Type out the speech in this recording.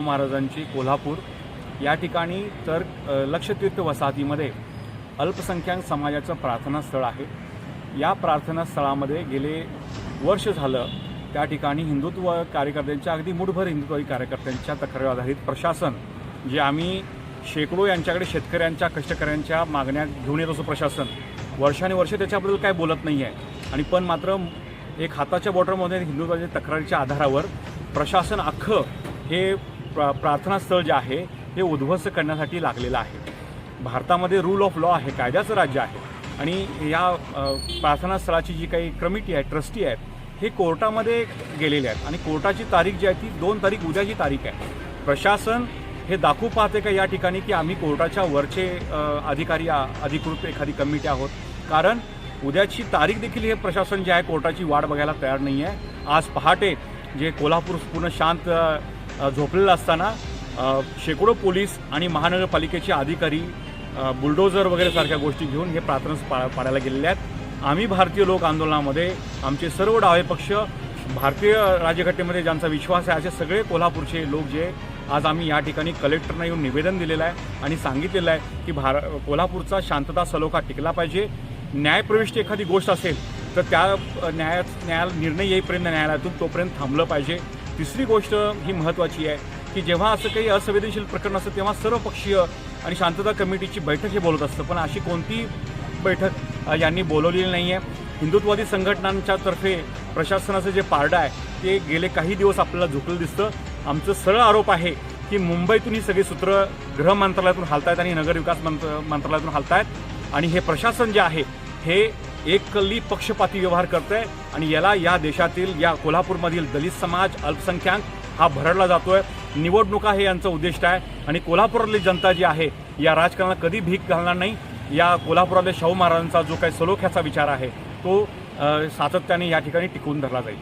महाराजांची कोल्हापूर. या ठिकाणी तर लक्षतीर्थ वसाहतीमध्ये अल्पसंख्याक समाजाचं प्रार्थनास्थळ आहे. या प्रार्थनास्थळामध्ये गेले वर्ष झालं त्या ठिकाणी हिंदुत्व कार्यकर्त्यांच्या अगदी मुठभर हिंदुत्ववादी कार्यकर्त्यांच्या तक्रारी आधारित प्रशासन जे आम्ही शेकडो यांच्याकडे शेतकऱ्यांच्या कष्टकऱ्यांच्या मागण्या घेऊन येत असो प्रशासन. वर्षानुवर्ष त्याच्याबद्दल काय बोलत नाही आहे आणि पण मात्र एक हाताच्या बॉटरमध्ये हिंदुत्वाच्या तक्रारीच्या आधारावर प्रशासन अख्खं हे प्रा प्रार्थनास्थळ जे आहे हे उद्ध्वस्त करण्यासाठी लागलेलं आहे. भारतामध्ये रूल ऑफ लॉ आहे कायद्याचं राज्य आहे. आणि या प्रार्थनास्थळाची जी काही कमिटी आहे ट्रस्टी आहेत हे कोर्टामध्ये गेलेले आहेत. आणि कोर्टाची तारीख जी आहे ती दोन तारीख उद्याची तारीख आहे. प्रशासन हे दाखवू पाहते का या ठिकाणी की आम्ही कोर्टाच्या वरचे अधिकारी अधिकृत एखादी कमिटी आहोत? कारण उद्याची तारीख देखील हे प्रशासन जे आहे कोर्टाची वाट बघायला तयार नाही आहे आज पहाटे जे कोल्हापूर पूर्ण शांत झोपलेला असताना शेकडो पोलीस आणि महानगरपालिकेचे अधिकारी बुलडोजर बुलडोझर वगैरे सारख्या गोष्टी घेऊन हे प्रार्थना पा पाडायला गेलेले आहेत. आम्ही भारतीय लोक आंदोलनामध्ये आमचे सर्व डावे पक्ष भारतीय राज्यघटनेमध्ये ज्यांचा विश्वास आहे असे सगळे कोल्हापूरचे लोक जे आज आम्ही या ठिकाणी कलेक्टरना येऊन निवेदन दिलेलं आहे आणि सांगितलेलं आहे की भार कोल्हापूरचा शांतता सलोखा टिकला पाहिजे. न्यायप्रविष्ट एखादी गोष्ट असेल तर त्या न्याया न्याया निर्णय येईपर्यंत न्यायालयातून तोपर्यंत थांबलं पाहिजे. तिसरी गोष्ट ही महत्त्वाची आहे की जेव्हा असं काही असंवेदनशील प्रकरण असतं तेव्हा सर्वपक्षीय आणि शांतता कमिटीची बैठक हे बोलत असतं. पण अशी कोणती बैठक यांनी बोलवलेली नाही आहे हिंदुत्वादी संघटनांच्या तर्फे प्रशासनाचं जे पारडं आहे ते गेले काही दिवस आपल्याला झुकलं दिसतं. आमचं सरळ आरोप आहे की मुंबईतून ही सगळी सूत्र गृह मंत्रालयातून हालतायत आणि नगरविकास मंत्र मंत्रालयातून हालतायत. आणि हे प्रशासन जे आहे हे एककल्ली पक्षपाती व्यवहार करत आहे आणि याला या देशातील या कोल्हापूरमधील दलित समाज अल्पसंख्याक हा भरडला जातोय. निवडणुका हे यांचं उद्दिष्ट आहे. आणि कोल्हापुरातली जनता जी आहे या राजकारणाला कधी भीक घालणार नाही. या कोल्हापुरातल्या शाहू महाराजांचा जो काही सलोख्याचा विचार आहे तो सातत्याने या ठिकाणी टिकून धरला जाईल.